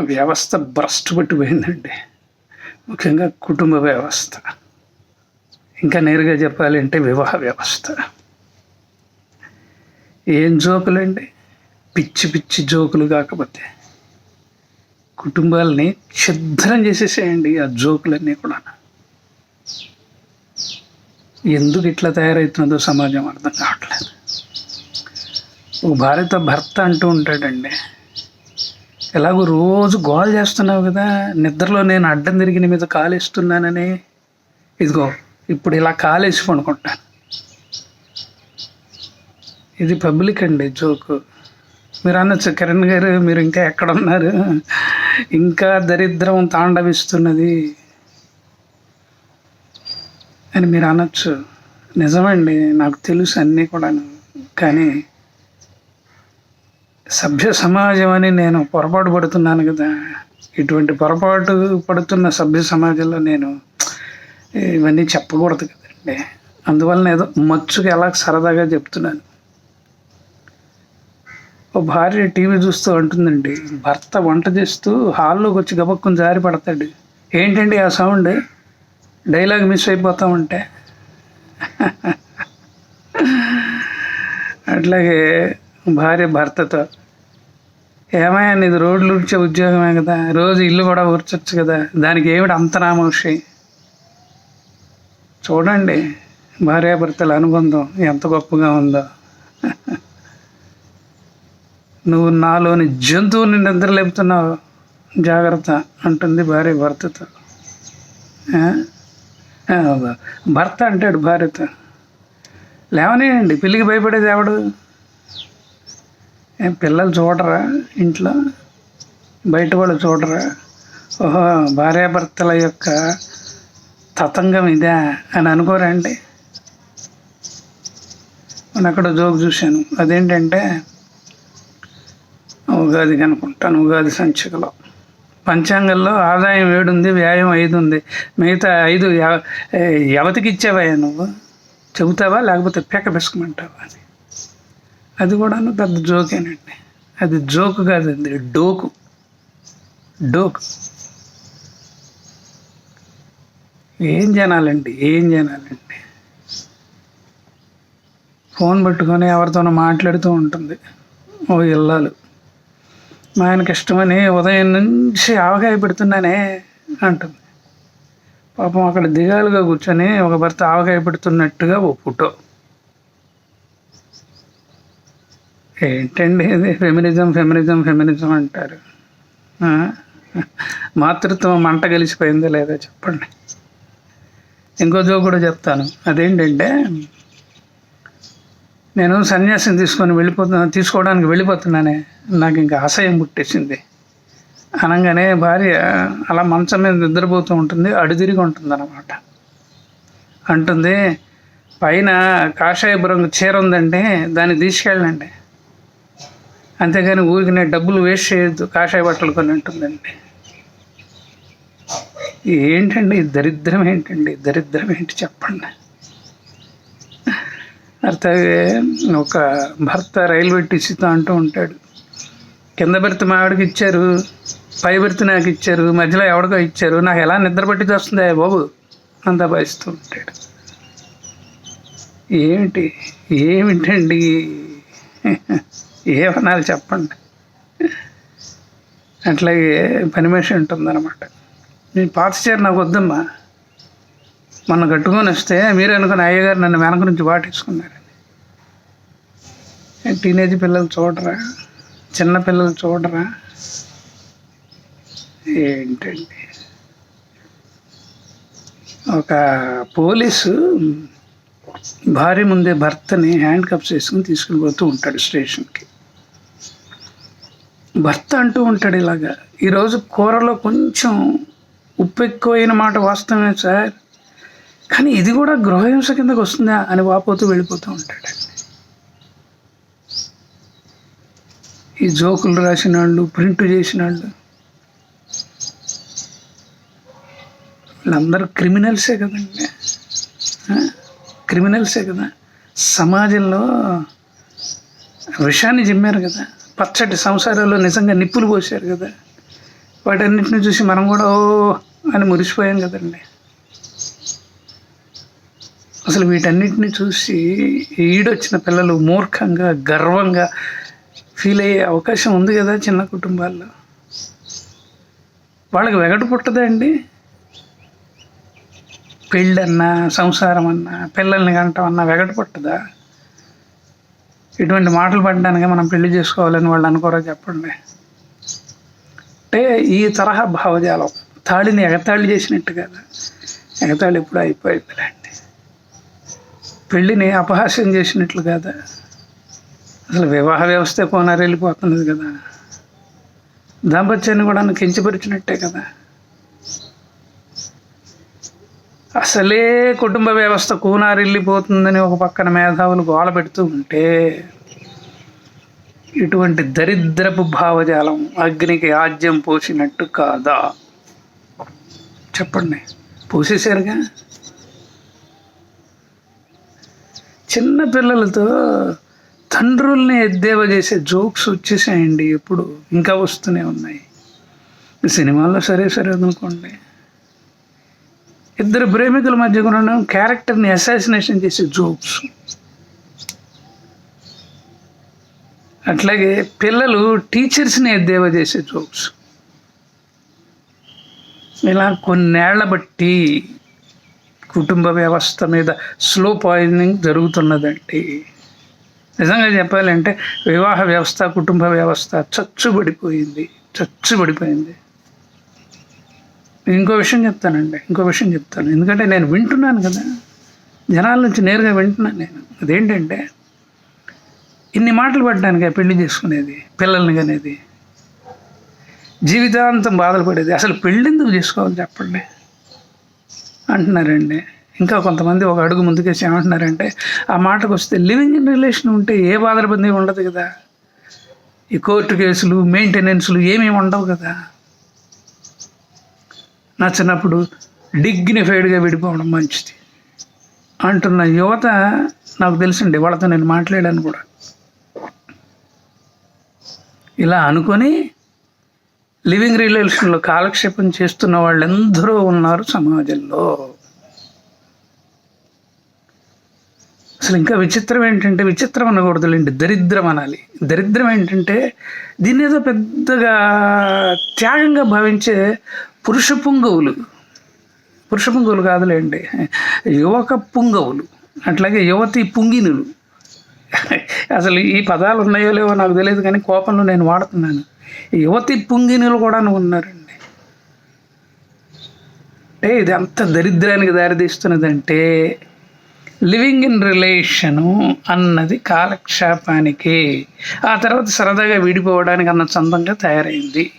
వ్యవస్థ భ్రష్టు పట్టిపోయిందండి ముఖ్యంగా కుటుంబ వ్యవస్థ. ఇంకా నేరుగా చెప్పాలంటే వివాహ వ్యవస్థ. ఏం జోకులండి? పిచ్చి పిచ్చి జోకులు కాకపోతే. కుటుంబాలని ఛిద్రం చేసేసేయండి ఆ జోకులన్నీ కూడా. ఎందుకు ఇట్లా తయారవుతుందో సమాజం అర్థం కావట్లేదు. ఒక భార్యతో భర్త అంటూ ఉంటాడండి. ఎలాగో రోజు గోల్ చేస్తున్నావు కదా నిద్రలో నేను అడ్డం తిరిగిన మీద కాలేస్తున్నానని. ఇదిగో ఇప్పుడు ఇలా కాలేసి పండుకుంటాను. ఇది పబ్లిక్ అండి జోకు. మీరు అనొచ్చు కిరణ్ గారు మీరు ఇంకా ఎక్కడ ఉన్నారు? ఇంకా దరిద్రం తాండవిస్తున్నది. అని మీరు అనొచ్చు. నిజమండి నాకు తెలుసు అన్నీ కూడాను. కానీ సభ్య సమాజం అని నేను పొరపాటు పడుతున్నాను కదా. ఇటువంటి పొరపాటు పడుతున్న సభ్య సమాజంలో నేను ఇవన్నీ చెప్పకూడదు కదండి. అందువలన ఏదో మచ్చుకి ఎలా సరదాగా చెప్తున్నాను. ఓ భార్య టీవీ చూస్తూ అంటుందండి భర్త వంట చేస్తూ హాల్లోకి వచ్చి గబక్కుని జారి పడతాడు. ఏంటండి ఆ సౌండ్? డైలాగ్ మిస్ అయిపోతామంటే అట్లాగే భార్య భర్తతో ఏమయ్యా నీది రోడ్లు ఊడ్చే ఉద్యోగమే కదా. రోజు ఇల్లు కూడా ఊర్చొచ్చు కదా. దానికి ఏమిటి అంత నామోషి చూడండి భార్యాభర్తల అనుబంధం ఎంత గొప్పగా ఉందో. నువ్వు నాలోని జంతువుని నిద్రలేపుతున్నావు జాగ్రత్త అంటుంది భార్య భర్తతో. భర్త అంటాడు భార్యతో. లేవనేయండి పిల్లికి భయపడేది ఎవడు? ఏం పిల్లలు చూడరా ఇంట్లో? బయట వాళ్ళు చూడరా? ఓహో భార్యాభర్తల యొక్క తతంగం ఇదే అని అనుకోరా అండి. నేను అక్కడ జోక్ చూశాను. అదేంటంటే ఉగాది కనుకుంటాను ఉగాది సంచికలో. పంచాంగంలో ఆదాయం ఏడు ఉంది వ్యాయం ఐదు ఉంది మిగతా ఐదు ఎవ- ఎవతికి నువ్వు? చెబుతావా? లేకపోతే పెక్క పెసుకమంటావా అని? అది కూడాను పెద్ద జోకేనండి అది జోకు కాదండి డోకు. డోక్. ఏం జనాలండి ఏం జనాలండి? ఫోన్ పట్టుకొని ఎవరితోనో మాట్లాడుతూ ఉంటుంది. ఓ ఇల్లాలు. మా ఆయనకి ఇష్టమని ఉదయం నుంచి ఆవకాయ పెడుతున్నానే అంటుంది. పాపం అక్కడ దిగాలుగా కూర్చొని ఒక భర్త ఆవకాయ పెడుతున్నట్టుగా ఓ ఫోటో. ఏంటండి ఇది? ఫెమినిజం ఫెమినిజం ఫెమినిజం అంటారు. మాతృత్వం మంట కలిసిపోయిందో లేదో చెప్పండి. ఇంకో జో కూడా చెప్తాను. అదేంటంటే నేను సన్యాసం తీసుకొని వెళ్ళిపోతున్నా తీసుకోవడానికి వెళ్ళిపోతున్నానే నాకు ఇంకా అసహ్యం పుట్టేసింది. అనగానే భార్య అలా మంచం మీద నిద్రపోతూ ఉంటుంది అడుదిరిగి ఉంటుంది అనమాట అంటుంది పైన కాషాయపురం చీర ఉందంటే దాన్ని తీసుకెళ్ళండి. అంతేగాని ఊరికి నేను డబ్బులు వేస్ట్ చేయొద్దు కాషాయ బట్టలు కొని ఉంటుందండి ఏంటండి దరిద్రం ఏంటండి? దరిద్రం ఏంటి చెప్పండి? అట్లాగే ఒక భర్త రైల్వే టీసీతో అంటూ ఉంటాడు. కింద బెర్త్ మా ఆవిడకి ఇచ్చారు పై బెర్త్ నాకు ఇచ్చారు మధ్యలో ఎవడికో ఇచ్చారు నాకు ఎలా నిద్ర పట్టి వస్తుంది బాబు? అంతా భావిస్తూ ఉంటాడు. ఏమిటి ఏమిటండి? ఏమనాలి చెప్పండి? అట్లాగే పని మనిషి ఉంటుందన్నమాట. మీ పాత చీర నాకు వద్దమ్మా. మొన్న కట్టుకొని వస్తే మీరు అనుకున్న అయ్యగారు నన్ను వెనక నుంచి వాటేసుకున్నారని టీనేజ్ పిల్లలు చూడరా? చిన్న పిల్లలు చూడరా? ఏంటండి? ఒక పోలీసు భార్య ముందే భర్తని హ్యాండ్ కప్స్ వేసుకుని తీసుకుని పోతూ ఉంటాడు స్టేషన్కి. భర్త అంటూ ఉంటాడు ఇలాగా. ఈరోజు కూరలో కొంచెం ఉప్పు ఎక్కువైన మాట వాస్తవమే సార్. కానీ ఇది కూడా గృహహింస కిందకు వస్తుందా అని వాపోతూ వెళ్ళిపోతూ ఉంటాడు. ఈ జోకులు రాసిన వాళ్ళు ప్రింట్ చేసిన వాళ్ళు వీళ్ళందరూ క్రిమినల్సే కదండి. క్రిమినల్సే కదా. సమాజంలో విషాన్ని జిమ్మారు కదా. పచ్చటి సంసారాల్లో నిజంగా నిప్పులు పోసారు కదా. వాటన్నిటిని చూసి మనం కూడా ఓ అని మురిసిపోయాం కదండి. అసలు వీటన్నిటిని చూసి ఈడొచ్చిన పిల్లలు మూర్ఖంగా గర్వంగా ఫీల్ అయ్యే అవకాశం ఉంది కదా చిన్న కుటుంబాల్లో. వాళ్ళకి వెగటు పుట్టదా అండి? పెళ్ళన్నా సంసారం అన్నా పిల్లల్ని కంటాం అన్నా వెగటు పుట్టదా? ఇటువంటి మాటలు పడడానికి మనం పెళ్ళి చేసుకోవాలని వాళ్ళు అనుకోరా చెప్పండి. అంటే ఈ తరహా భావజాలం తాళిని ఎగతాళి చేసినట్టు కదా. ఎగతాళి ఇప్పుడు అయిపోయిందిలేండి పెళ్ళిని అపహాస్యం చేసినట్లు కదా? అసలు వివాహ వ్యవస్థ కోనారు వెళ్ళిపోతున్నది కదా. దాంపత్యాన్ని కూడా కించపరిచినట్టే కదా. అసలే కుటుంబ వ్యవస్థ కూనారిల్లిపోతుందని ఒక పక్కన మేధావులు గోల పెడుతూ ఉంటే ఇటువంటి దరిద్రపు భావజాలం అగ్నికి ఆజ్యం పోసినట్టు కాదా? చెప్పండి. పోసేశారుగా? చిన్న పిల్లలతో తండ్రుల్ని ఎద్దేవా చేసే జోక్స్ వచ్చేసాయండి ఎప్పుడు. ఇంకా వస్తూనే ఉన్నాయి. సినిమాల్లో సరే సరే అనుకోండి. ఇద్దరు ప్రేమికుల మధ్య కూడా క్యారెక్టర్ని అసాసినేషన్ చేసే జోక్స్ అట్లాగే పిల్లలు టీచర్స్ని ఎద్దేవా చేసే జోక్స్ ఇలా కొన్నేళ్ళ బట్టి కుటుంబ వ్యవస్థ మీద స్లో పాయిజనింగ్ జరుగుతున్నదండి. నిజంగా చెప్పాలంటే వివాహ వ్యవస్థ కుటుంబ వ్యవస్థ చచ్చుబడిపోయింది చచ్చుబడిపోయింది. ఇంకో విషయం చెప్తానండి ఇంకో విషయం చెప్తాను. ఎందుకంటే నేను వింటున్నాను కదా. జనాల నుంచి నేరుగా వింటున్నాను నేను. అదేంటంటే ఇన్ని మాటలు పడ్డానికి పెళ్ళి చేసుకునేది పిల్లల్ని కనేది జీవితాంతం బాధలు పడేది. అసలు పెళ్ళి ఎందుకు చేసుకోవాలి చెప్పండి? అంటున్నారండి. ఇంకా కొంతమంది ఒక అడుగు ముందుకేసి ఏమంటున్నారంటే ఆ మాటకు వస్తే లివింగ్ ఇన్ రిలేషన్ ఉంటే ఏ బాధలబంది ఉండదు కదా. ఈ కోర్టు కేసులు మెయింటెనెన్స్లు ఏమేమి ఉండవు కదా. నచ్చినప్పుడు డిగ్నిఫైడ్గా విడిపోవడం మంచిది. అంటున్న యువత నాకు తెలుసండి వాళ్ళతో నేను మాట్లాడాను కూడా. ఇలా అనుకొని లివింగ్ రిలేషన్లో కాలక్షేపం చేస్తున్న వాళ్ళందరూ ఉన్నారు సమాజంలో. అసలు ఇంకా విచిత్రం ఏంటంటే విచిత్రం అనకూడదులేండి దరిద్రం అనాలి. దరిద్రం ఏంటంటే దీన్ని ఏదో పెద్దగా త్యాగంగా భావించే పురుష పుంగవులు. పురుష పుంగవులు కాదులేండి యువక పుంగవులు అట్లాగే యువతి పుంగినులు. అసలు ఈ పదాలు ఉన్నాయో లేవో నాకు తెలియదు కానీ కోపంలో నేను వాడుతున్నాను. యువతి పుంగినులు కూడా ఉన్నారండి. అంటే ఇది అంత దరిద్రానికి దారితీస్తున్నదంటే లివింగ్ ఇన్ రిలేషను అన్నది కాలక్షేపానికి. ఆ తర్వాత సరదాగా విడిపోవడానికి అన్న చందంగా తయారైంది.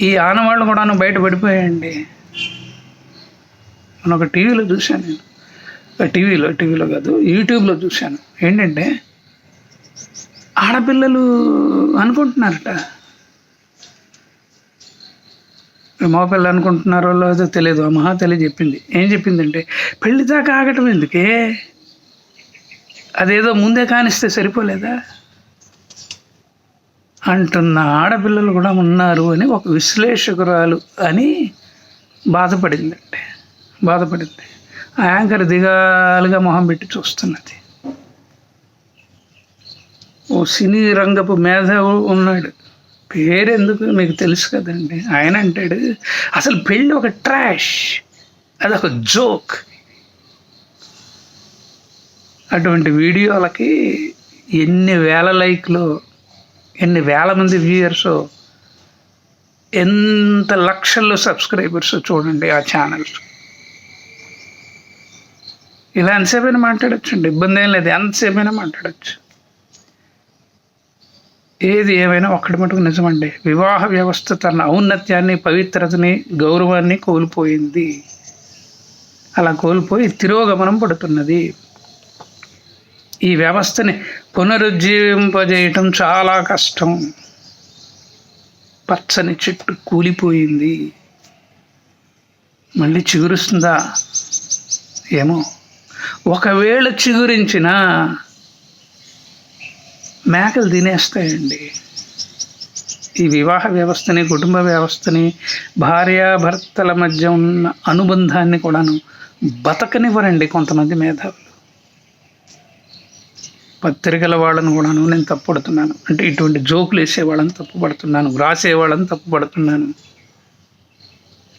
ఈ ఆనవాళ్ళు కూడాను బయట పడిపోయాయండి. నేను ఒక టీవీలో చూశాను నేను. టీవీలో టీవీలో కాదు యూట్యూబ్లో చూశాను. ఏంటంటే ఆడపిల్లలు అనుకుంటున్నారట. మగపిల్లలు అనుకుంటున్నారో లేదో తెలియదు. ఆ మహా చెప్పింది. ఏం చెప్పిందంటే పెళ్ళి దాకా ఆగటం ఎందుకే? అదేదో ముందే కానిస్తే సరిపోలేదా? అంటున్న ఆడపిల్లలు కూడా ఉన్నారు అని ఒక విశ్లేషకురాలు అని బాధపడిందండి బాధపడింది. ఆ యాంకర్ దిగాలుగా మొహం పెట్టి చూస్తున్నది. ఓ సినీ రంగపు మేధావు ఉన్నాడు. పేరెందుకు మీకు తెలుసు కదండి? ఆయన అంటాడు అసలు పెళ్ళి ఒక ట్రాష్ అది ఒక జోక్ అటువంటి వీడియోలకి ఎన్ని వేల లైక్లు ఎన్ని వేల మంది వ్యూయర్స్ ఎంత లక్షల్లో సబ్స్క్రైబర్స్ చూడండి ఆ ఛానల్స్ ఇలా ఎంతసేపైనా మాట్లాడచ్చు ఇబ్బంది ఏం లేదు ఎంతసేపైనా మాట్లాడచ్చు. ఏది ఏమైనా ఒక్కటి మటుకు నిజమండి. వివాహ వ్యవస్థ తన ఔన్నత్యాన్ని పవిత్రతని గౌరవాన్ని కోల్పోయింది. అలా కోల్పోయి తిరోగమనం పడుతున్నది. ఈ వ్యవస్థని పునరుజ్జీవింపజేయటం చాలా కష్టం. పచ్చని చెట్టు కూలిపోయింది. మళ్ళీ చిగురుస్తుందా? ఏమో. ఒకవేళ చిగురించినా మేకలు తినేస్తాయండి. ఈ వివాహ వ్యవస్థని కుటుంబ వ్యవస్థని భార్యాభర్తల మధ్య ఉన్న అనుబంధాన్ని కూడాను బతకనివ్వరండి కొంతమంది మేధావులు. పత్రికల వాళ్ళని కూడాను నేను తప్పుపడుతున్నాను. అంటే ఇటువంటి జోకులు వేసే వాళ్ళని తప్పుపడుతున్నాను వ్రాసేవాళ్ళని తప్పుపడుతున్నాను.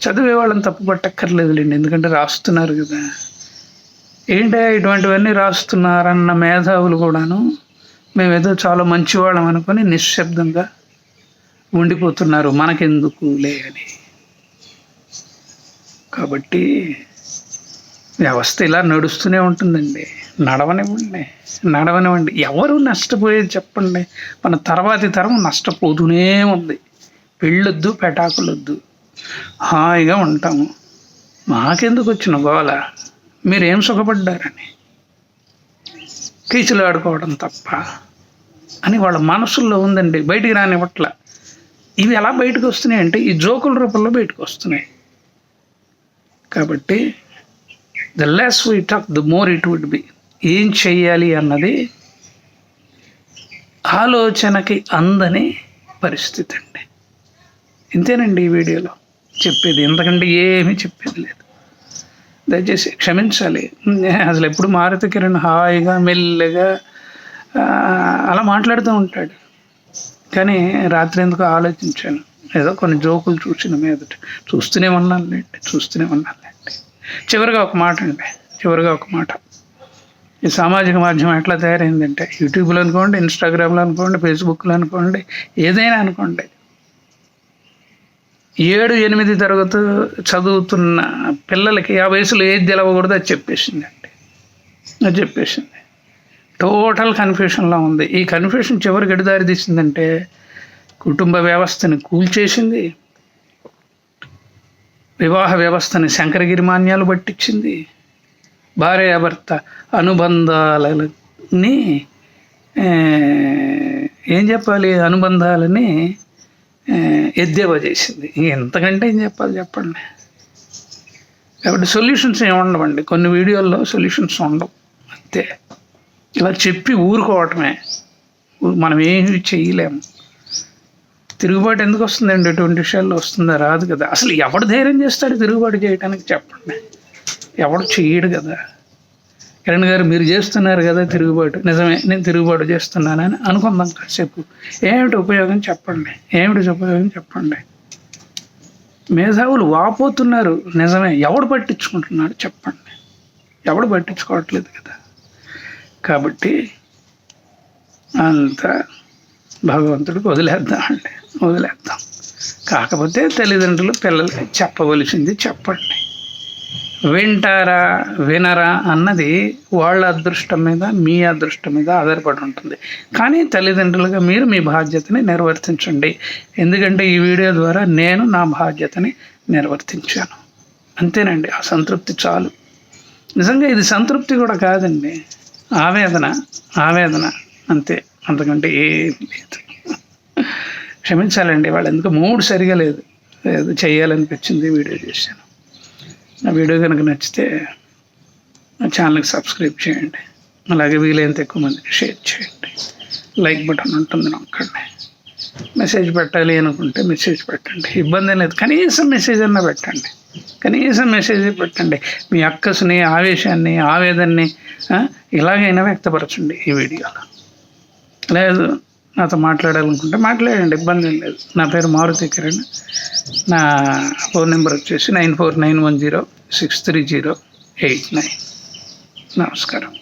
చదివే వాళ్ళని తప్పుపట్టక్కర్లేదులేండి ఎందుకంటే రాస్తున్నారు కదా. ఏంటో ఇటువంటివన్నీ రాస్తున్నారన్న మేధావులు కూడాను మేమేదో చాలా మంచివాళ్ళం అనుకొని నిశ్శబ్దంగా ఉండిపోతున్నారు. మనకెందుకు లే అని. కాబట్టి వ్యవస్థ ఇలా నడుస్తూనే ఉంటుందండి. నడవనివ్వండి. నడవనివ్వండి. ఎవరు నష్టపోయేది చెప్పండి. మన తర్వాతి తరం నష్టపోతూనే ఉంది. పెళ్ళొద్దు పెటాకులొద్దు. హాయిగా ఉంటాము. మాకెందుకు వచ్చిన గోల? మీరేం సుఖపడ్డారని. కీచులు ఆడుకోవడం తప్ప అని వాళ్ళ మనసుల్లో ఉందండి. బయటికి రానివ్వట్ల. ఇవి ఎలా బయటకు వస్తున్నాయి అంటే ఈ జోకుల రూపంలో బయటకు వస్తున్నాయి. కాబట్టి the less we talk the more it would be ఏం చెయ్యాలి అన్నది ఆలోచనకి అందని పరిస్థితి అండి. ఇంతేనండి ఈ వీడియోలో చెప్పేది. ఎందుకంటే ఏమీ చెప్పేది లేదు. దయచేసి క్షమించాలి. అసలు ఎప్పుడు మారుతి కిరణ్ హాయిగా మెల్లగా అలా మాట్లాడుతూ ఉంటాడు. కానీ రాత్రి ఎందుకు ఆలోచించాను. ఏదో కొన్ని జోకులు చూసిన మీద చూస్తూనే ఉన్నానులేండి చూస్తూనే ఉన్నానులేండి చివరిగా ఒక మాట అండి చివరిగా ఒక మాట. ఈ సామాజిక మాధ్యమం ఎట్లా తయారైందంటే యూట్యూబ్లో అనుకోండి ఇన్స్టాగ్రామ్లో అనుకోండి ఫేస్బుక్లో అనుకోండి ఏదైనా అనుకోండి ఏడు ఎనిమిది తరగతి చదువుతున్న పిల్లలకి ఆ వయసులో ఏది తెలవకూడదు అది చెప్పేసిందండి అది చెప్పేసింది. టోటల్ కన్ఫ్యూషన్లో ఉంది. ఈ కన్ఫ్యూషన్ చివరికి ఎటు తీసిందంటే కుటుంబ వ్యవస్థని కూల్చేసింది వివాహ వ్యవస్థని శంకరగిరి మాన్యాలు పట్టించింది. భార్యాభర్త అనుబంధాలని ఏం చెప్పాలి? అనుబంధాలని ఎద్దేవా చేసింది. ఎంతకంటే ఏం చెప్పాలి చెప్పండి. కాబట్టి సొల్యూషన్స్ ఏముండవండి కొన్ని వీడియోల్లో సొల్యూషన్స్ ఉండవు. అంతే. ఇలా చెప్పి ఊరుకోవటమే. మనం ఏమి చేయలేము. తిరుగుబాటు ఎందుకు వస్తుందండి? ఎటువంటి విషయాల్లో వస్తుందా రాదు కదా. అసలు ఎవడు ధైర్యం చేస్తాడు తిరుగుబాటు చేయడానికి చెప్పండి. ఎవడు చేయడు కదా. కిరణ్ గారు మీరు చేస్తున్నారు కదా తిరుగుబాటు. నిజమే నేను తిరుగుబాటు చేస్తున్నానని అనుకుందాం కాసేపు. ఏమిటి ఉపయోగం చెప్పండి. ఏమిటి ఉపయోగం చెప్పండి. మేధావులు వాపోతున్నారు. నిజమే ఎవడు పట్టించుకుంటున్నాడు చెప్పండి. ఎవడు పట్టించుకోవట్లేదు కదా. కాబట్టి అంత భగవంతుడికి వదిలేద్దామండి వదిలేద్దాం. కాకపోతే తల్లిదండ్రులు పిల్లలకి చెప్పవలసింది చెప్పండి. వింటారా వినరా అన్నది వాళ్ళ అదృష్టం మీద మీ అదృష్టం మీద ఆధారపడి ఉంటుంది. కానీ తల్లిదండ్రులుగా మీరు మీ బాధ్యతని నిర్వర్తించండి. ఎందుకంటే ఈ వీడియో ద్వారా నేను నా బాధ్యతని నిర్వర్తించాను. అంతేనండి ఆ సంతృప్తి చాలు. నిజంగా ఇది సంతృప్తి కూడా కాదండి. ఆవేదన ఆవేదన. అంతే అంతకంటే ఏం లేదు. క్షమించాలండి వాళ్ళు ఎందుకు మూడు సరిగా లేదు. ఏదో చేయాలనిపించింది వీడియో చేశాను. నా వీడియో కనుక నచ్చితే నా ఛానల్కి సబ్స్క్రైబ్ చేయండి. అలాగే వీలైనంత ఎక్కువ మందికి షేర్ చేయండి. లైక్ బటన్ ఉంటుంది నొక్కండి. మెసేజ్ పెట్టాలి అనుకుంటే మెసేజ్ పెట్టండి. ఇబ్బంది లేదు. కనీసం మెసేజ్ అన్నా పెట్టండి. కనీసం మెసేజ్ పెట్టండి. మీ అక్కసుని ఆవేశాన్ని ఆవేదాన్ని ఇలాగైనా వ్యక్తపరచండి ఈ వీడియోలో. లేదు. నాతో మాట్లాడాలనుకుంటే మాట్లాడండి ఇబ్బంది ఏం లేదు. నా పేరు మారుతి కిరణ్. నా ఫోన్ నెంబర్ వచ్చేసి nine four nine one zero six three zero eight nine. నమస్కారం.